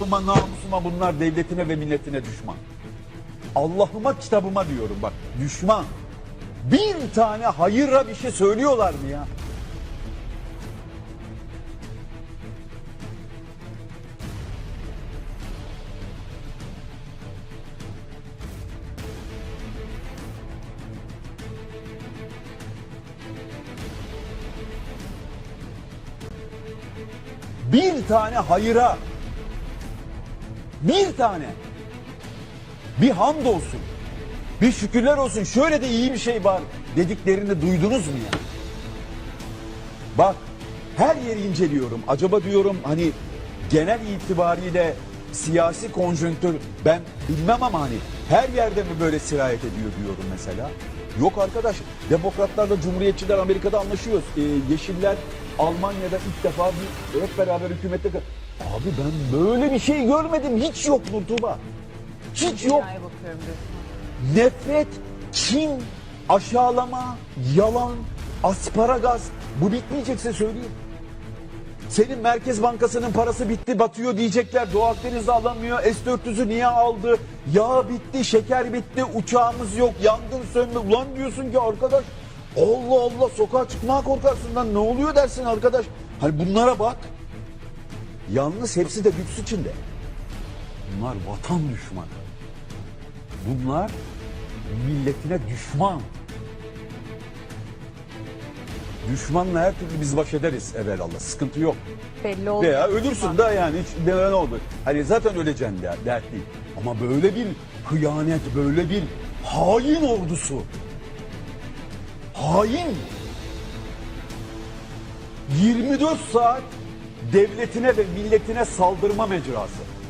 Allah'ıma namusuma bunlar devletine ve milletine düşman. Allah'ıma kitabıma diyorum bak düşman. Bir tane hayırra bir şey söylüyorlar mı ya? Bir tane hayıra bir tane bir hamd olsun bir şükürler olsun şöyle de iyi bir şey var dediklerini duydunuz mu ya? Bak her yeri inceliyorum. Acaba diyorum hani genel itibariyle siyasi konjonktür ben bilmem ama hani her yerde mi böyle sirayet ediyor diyorum mesela. Yok arkadaş demokratlarla cumhuriyetçiler Amerika'da anlaşıyoruz. Ee, Yeşiller Almanya'da ilk defa bir hep beraber hükümette... Abi ben böyle bir şey görmedim. Hiç yok Nurtuba. Hiç yok nefret, kin, aşağılama, yalan, asparagas bu bitmeyecekse söyleyeyim. Senin Merkez Bankası'nın parası bitti batıyor diyecekler. Doğu Akdeniz'de alamıyor. S-400'ü niye aldı? Yağ bitti, şeker bitti, uçağımız yok, yangın söndü. Ulan diyorsun ki arkadaş Allah Allah sokağa çıkmaya korkarsın lan ne oluyor dersin arkadaş. Hani bunlara bak. Yalnız hepsi de lüks içinde. Bunlar vatan düşmanı. Bunlar milletine düşman. Düşmanla her türlü biz baş ederiz evvelallah. Sıkıntı yok. Belli oldu. Veya ölürsün de yani hiç ne ne olur. Hani zaten öleceksin de dert değil. Ama böyle bir hıyanet, böyle bir hain ordusu. Hain. 24 saat devletine ve milletine saldırma mecrası.